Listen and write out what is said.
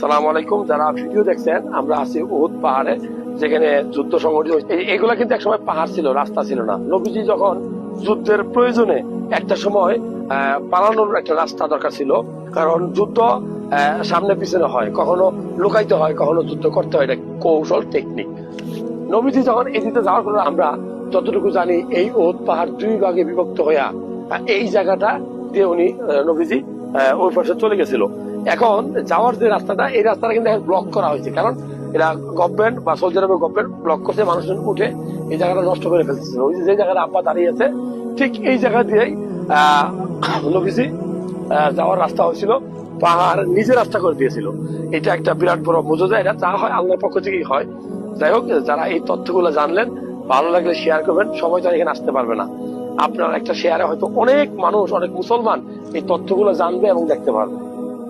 সালাম আলাইকুম। যারা ভিডিও দেখছেন, আমরা আছি উহুদ পাহাড়ে, যেখানে যুদ্ধ কিন্তু একসময় পাহাড় ছিল, রাস্তা ছিল না। নবীজি যখন যুদ্ধের প্রয়োজনে একটা সময় পালানোর একটা রাস্তা দরকার ছিল, কারণ যুদ্ধ সামনে পিছনে হয়, কখনো লুকাইতে হয়, কখনো যুদ্ধ করতে হয়, এটা কৌশল টেকনিক নবীজি যখন এদিকে যাওয়ার পর আমরা যতটুকু জানি, এই ওদ পাহাড় দুই ভাগে বিভক্ত হইয়া এই জায়গাটা দিয়ে উনি নবীজি ওই পাশে চলে গেছিল। এখন যাওয়ার যে রাস্তাটা, এই রাস্তাটা কিন্তু ব্লক করা হয়েছে। কারণ এরা গভর্নমেন্ট বা সৌদি আরবের গভর্নমেন্ট ব্লক করছে, মানুষজন উঠে এই জায়গাটা নষ্ট করে ফেলতেছে। ওই যে জায়গাটা আব্বা দাঁড়িয়ে আছে, ঠিক এই জায়গা দিয়েই, আহ যাওয়ার রাস্তা হয়েছিল, পাহাড় নিজে রাস্তা করে দিয়েছিল। এটা একটা বিরাট বড় বোঝা যায় এটা যা হয় আল্লাহর পক্ষ থেকেই হয়। যাই হোক, যারা এই তথ্যগুলো জানলেন, ভালো লাগলে শেয়ার করবেন সবাই তো এখানে আসতে পারবে না। আপনার একটা শেয়ারে হয়তো অনেক মানুষ, অনেক মুসলমান এই তথ্যগুলো জানবে এবং দেখতে পারবে।